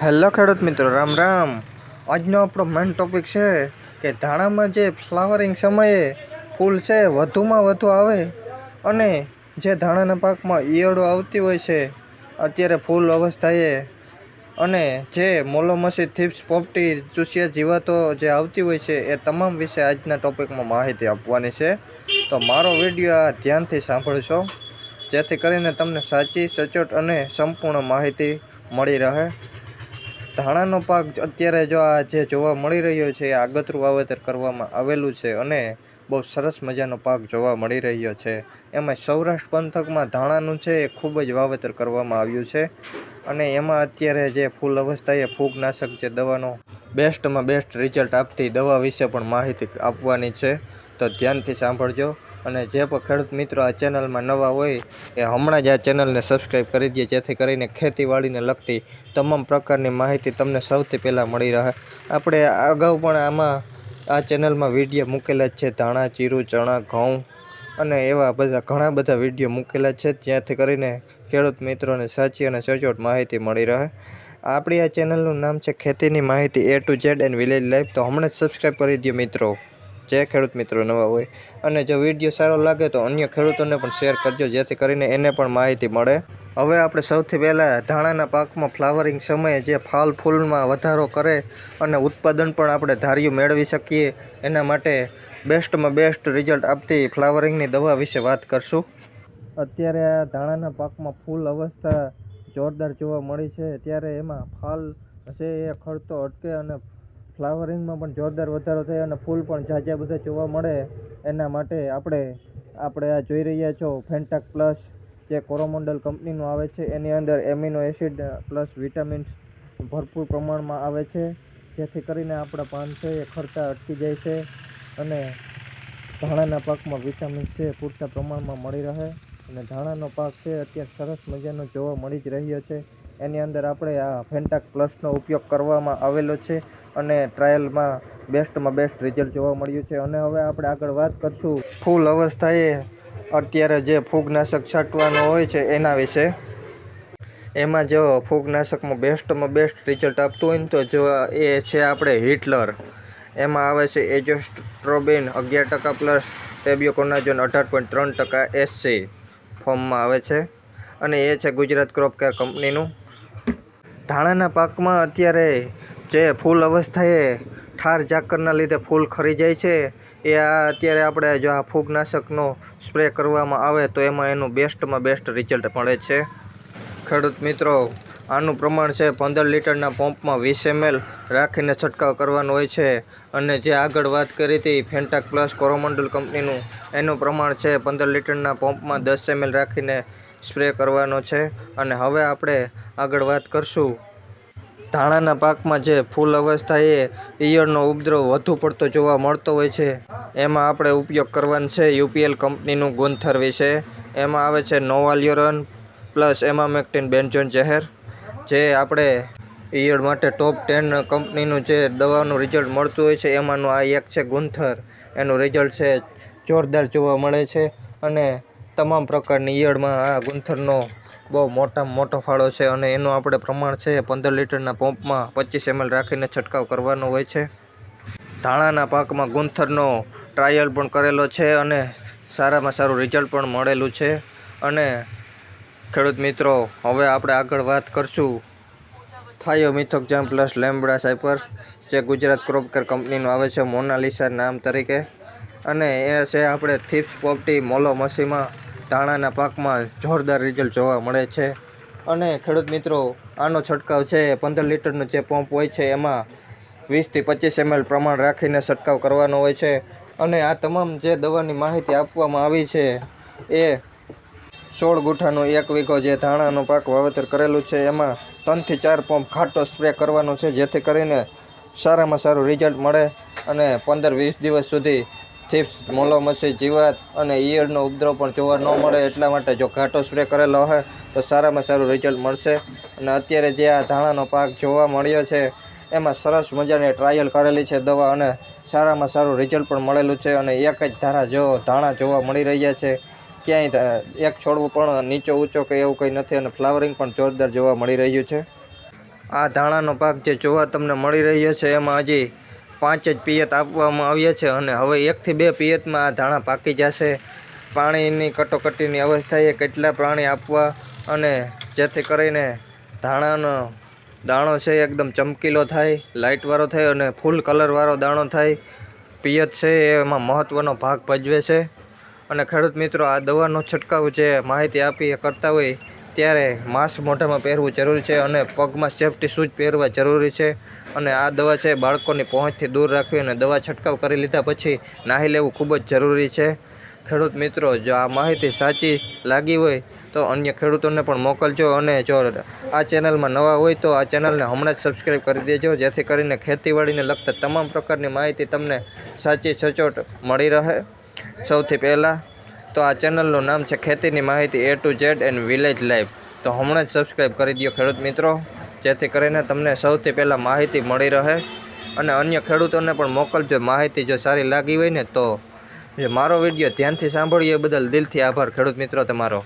Hello ખેડૂત મિત્રો, રામ રામ. આજનો આપણો મેઇન ટોપિક છે કે ધાણામાં જે ફ્લાવરિંગ સમયે ફૂલ છે, વધુમાં વધુ આવે અને જે ધાણાના પાકમાં ઈયળો આવતી હોય છે, અત્યારે ફૂલ અવસ્થાએ અને જે મોલોમસી થીપ્સ પોપટી, ચૂસિયા જીવાતો જે આવતી હોય છે, એ તમામ વિશે આજના ટોપિકમાં માહિતી આપવાની છે. તો મારો વીડિયો આ ધ્યાનથી સાંભળશો, જેથી કરીને તમને સાચી, સચોટ અને સંપૂર્ણ માહિતી મળી રહે. ધાણાનો પાક અત્યારે જો આ જે જોવા મળી રહ્યો છે, એ આગતરું વાવેતર કરવામાં આવેલું છે અને બહુ સરસ મજાનો પાક જોવા મળી રહ્યો છે. એમાં સૌરાષ્ટ્ર પંથકમાં ધાણાનું છે, એ ખૂબ જ વાવેતર કરવામાં આવ્યું છે અને એમાં અત્યારે જે ફૂલ અવસ્થાએ ફૂગનાશક જે દવાનો બેસ્ટમાં બેસ્ટ રિઝલ્ટ આપતી દવા વિશે પણ માહિતી આપવાની છે. તો ધ્યાનથી સાંભળજો. અને જે પણ ખેડૂત મિત્રો આ ચેનલમાં નવા હોય, એ હમણાં જ આ ચેનલને સબસ્ક્રાઈબ કરી દે, જેથી કરીને ખેતીવાડીને લગતી તમામ પ્રકારની માહિતી તમને સૌથી પહેલાં મળી રહે. આપણે અગાઉ પણ આમાં આ ચેનલમાં વીડિયો મૂકેલા છે, ધાણા, જીરું, ચણા, ઘઉં અને એવા બધા ઘણા બધા વીડિયો મૂકેલા છે જ્યાંથી કરીને ખેડૂત મિત્રોને સાચી અને સચોટ માહિતી મળી રહે. આપણી આ ચેનલનું નામ છે ખેતીની માહિતી A to Z and village life તો હમણાં જ સબસ્ક્રાઈબ કરી દો મિત્રો. જે ખેડૂત મિત્રો નવા હોય અને જો વીડિયો સારો લાગે તો અન્ય ખેડૂતોને પણ શેર કરજો, જેથી કરીને એને પણ માહિતી મળે. હવે આપણે સૌથી પહેલાં ધાણાના પાકમાં ફ્લાવરિંગ સમયે જે ફાલ ફૂલમાં વધારો કરે અને ઉત્પાદન પણ આપણે ધાર્યું મેળવી શકીએ, એના માટે બેસ્ટમાં બેસ્ટ રિઝલ્ટ આપતી ફ્લાવરિંગની દવા વિશે વાત કરશું. અત્યારે આ ધાણાના પાકમાં ફૂલ અવસ્થા જોરદાર જોવા મળી છે. ત્યારે એમાં ફાલ છે એ ખરતો અટકે અને ફ્લાવરિંગમાં પણ જોરદાર વધારો થયો અને ફૂલ પણ ઝાઝા બધા જોવા મળે એના માટે આપણે આપણે આ જોઈ રહ્યા છો ફેન્ટાક પ્લસ જે કોરોમોન્ડલ કંપનીનું આવે છે. એની અંદર એમિનો એસિડ પ્લસ વિટામિન્સ ભરપૂર પ્રમાણમાં આવે છે. જેથી કરીને આપણા પાન છે એ ખર્ચા અટકી જાય છે અને ધાણાના પાકમાં વિટામિન્સ છે પૂરતા પ્રમાણમાં મળી રહે. અને ધાણાનો પાક છે અત્યારે સરસ મજાનો જોવા મળી જ રહ્યો છે. એની અંદર આપણે આ ફેન્ટાક પ્લસનો ઉપયોગ કરવામાં આવેલો છે અને ટ્રાયલમાં બેસ્ટમાં બેસ્ટ રિઝલ્ટ જોવા મળ્યું છે. અને હવે આપણે આગળ વાત કરશું ફૂલ અવસ્થાએ અત્યારે જે ફૂગનાશક છાંટવાનો હોય છે એના વિશે. એમાં જો ફૂગનાશકમાં બેસ્ટમાં બેસ્ટ રિઝલ્ટ આપતું હોય ને તો જો એ છે આપણે હિટલર એમાં આવે છે એજોસ્ટ્રોબિન અગિયાર ટકા પ્લસ ટેબ્યુકોનાઝોન અઢાર પોઈન્ટ ત્રણ ટકા એસસી ફોર્મમાં આવે છે. અને એ છે ગુજરાત ક્રોપ કેર કંપનીનું ધાણાના પાકમાં અત્યારે જે ફૂલ અવસ્થાએ ઠાર ઝાકરના લીધે ફૂલ ખરી જાય છે, એ આ અત્યારે આપણે જો આ ફૂગનાશકનો સ્પ્રે કરવામાં આવે તો એમાં એનું બેસ્ટમાં બેસ્ટ રિઝલ્ટ મળે છે. ખેડૂત મિત્રો, આનું પ્રમાણ છે પંદર લીટરના પંપમાં વીસ એમએલ રાખીને છંટકાવ કરવાનો હોય છે. અને જે આગળ વાત કરી હતી ફેન્ટાક પ્લસ કોરોમંડલ કંપનીનું, એનું પ્રમાણ છે પંદર લીટરના પંપમાં દસ એમએલ રાખીને સ્પ્રે કરવાનો છે. અને હવે આપણે આગળ વાત કરશું. ધાણાના પાકમાં જે ફૂલ અવસ્થાએ ઈયળનો ઉપદ્રવ વધુ પડતો જોવા મળતો હોય છે. એમાં આપણે ઉપયોગ કરવાનો છે યુપીએલ કંપનીનું ગુંથર વિશે. એમાં આવે છે નોવાલ્યુરન પ્લસ એમામેક્ટિન બેન્જોન જહેર જે આપણે ઈયળ માટે ટોપ ટેન કંપનીનું જે દવાનું રિઝલ્ટ મળતું હોય છે, એમાંનું આ એક છે ગુંથર એનું રિઝલ્ટ છે જોરદાર જોવા મળે છે. અને તમામ પ્રકારની ઈયળમાં આ ગુંથરનો બહુ મોટામાં મોટો ફાળો છે અને એનું આપણે પ્રમાણ છે પંદર લીટરના પંપમાં પચીસ એમએલ રાખીને છંટકાવ કરવાનો હોય છે. ધાણાના પાકમાં ગુંથરનો ટ્રાયલ પણ કરેલો છે અને સારામાં સારું રિઝલ્ટ પણ મળેલું છે. અને ખેડૂત મિત્રો, હવે આપણે આગળ વાત કરશું. મિથોક્જામ પ્લસ લેમ્બડા સાયપર જે ગુજરાત ક્રોપકેર કંપનીનું આવે છે, મોનાલિસા નામ તરીકે. અને એ છે આપણે થીપ્સ પોપટી મોલો મસીમાં ધાણાના પાકમાં જોરદાર રિઝલ્ટ જોવા મળે છે. અને ખેડૂત મિત્રો, આનો છંટકાવ છે, પંદર લીટરનો જે પંપ હોય છે, એમાં વીસથી પચીસ એમએલ પ્રમાણ રાખીને છંટકાવ કરવાનો હોય છે. અને આ તમામ જે દવાની માહિતી આપવામાં આવી છે, એ સોળ ગુઠાનો એક વીઘો જે ધાણાનો પાક વાવેતર કરેલું છે, એમાં ત્રણથી ચાર પંપ ખાટો સ્પ્રે કરવાનો છે, જેથી કરીને સારામાં સારું રિઝલ્ટ મળે અને પંદર વીસ દિવસ સુધી થીપ્સ મોલોમસી જીવાત અને ઈયળનો ઉપદ્રવ પણ જોવા ન મળે એટલા માટે જો ઘાટો સ્પ્રે કરેલો હોય તો સારામાં સારું રિઝલ્ટ મળશે. અને અત્યારે જે આ ધાણાનો પાક જોવા મળ્યો છે, એમાં સરસ મજાની ટ્રાયલ કરેલી છે દવા અને સારામાં સારું રિઝલ્ટ પણ મળેલું છે. અને એક જ ધારા જો, ધાણા જોવા મળી રહ્યા છે, ક્યાંય એક છોડવું પણ નીચો ઊંચો કે એવું કંઈ નથી અને ફ્લાવરિંગ પણ જોરદાર જોવા મળી રહ્યું છે. આ ધાણાનો પાક જે જોવા તમને મળી રહ્યો છે, એમાં હજી પાંચ જ પિયત આપવામાં આવ્યા છે અને હવે એકથી બે પિયતમાં આ ધાણા પાકી જશે. પાણીની કટોકટીની અવસ્થાએ કેટલા પ્રાણી આપવા અને જેથી કરીને ધાણાનો દાણો છે એકદમ ચમકીલો થાય, લાઇટવાળો થાય અને ફૂલ કલરવાળો દાણો થાય. પિયત છે એમાં મહત્ત્વનો ભાગ ભજવે છે. અને ખેડૂત મિત્રો, આ દવાનો છંટકાવ જે માહિતી આપી એ કરતા હોય ત્યારે માસ્ક મોઢામાં પહેરવું જરૂરી છે અને પગમાં સેફટી શૂઝ પહેરવા જરૂરી છે. અને આ દવા છે બાળકોની પહોંચથી દૂર રાખવી અને દવા છંટકાવ કરી લીધા પછી નાહી લેવું ખૂબ જ જરૂરી છે. ખેડૂત મિત્રો, જો આ માહિતી સાચી લાગી હોય તો અન્ય ખેડૂતોને પણ મોકલજો અને જો આ ચેનલમાં નવા હોય તો આ ચેનલને હમણાં જ સબસ્ક્રાઈબ કરી દેજો, જેથી કરીને ખેતીવાડીને લગતા તમામ પ્રકારની માહિતી તમને સાચી સચોટ મળી રહે. સૌથી પહેલાં તો આ ચેનલનું નામ છે ખેતીની માહિતી A to Z and village life તો હમણાં જ સબસ્ક્રાઈબ કરી દો ખેડૂત મિત્રો, જેથી કરીને તમને સૌથી પહેલાં માહિતી મળી રહે અને અન્ય ખેડૂતોને પણ મોકલજો માહિતી જો સારી લાગી હોય ને તો. મારો વીડિયો ધ્યાનથી સાંભળ્યો એ બદલ દિલથી આભાર ખેડૂત મિત્રો તમારો.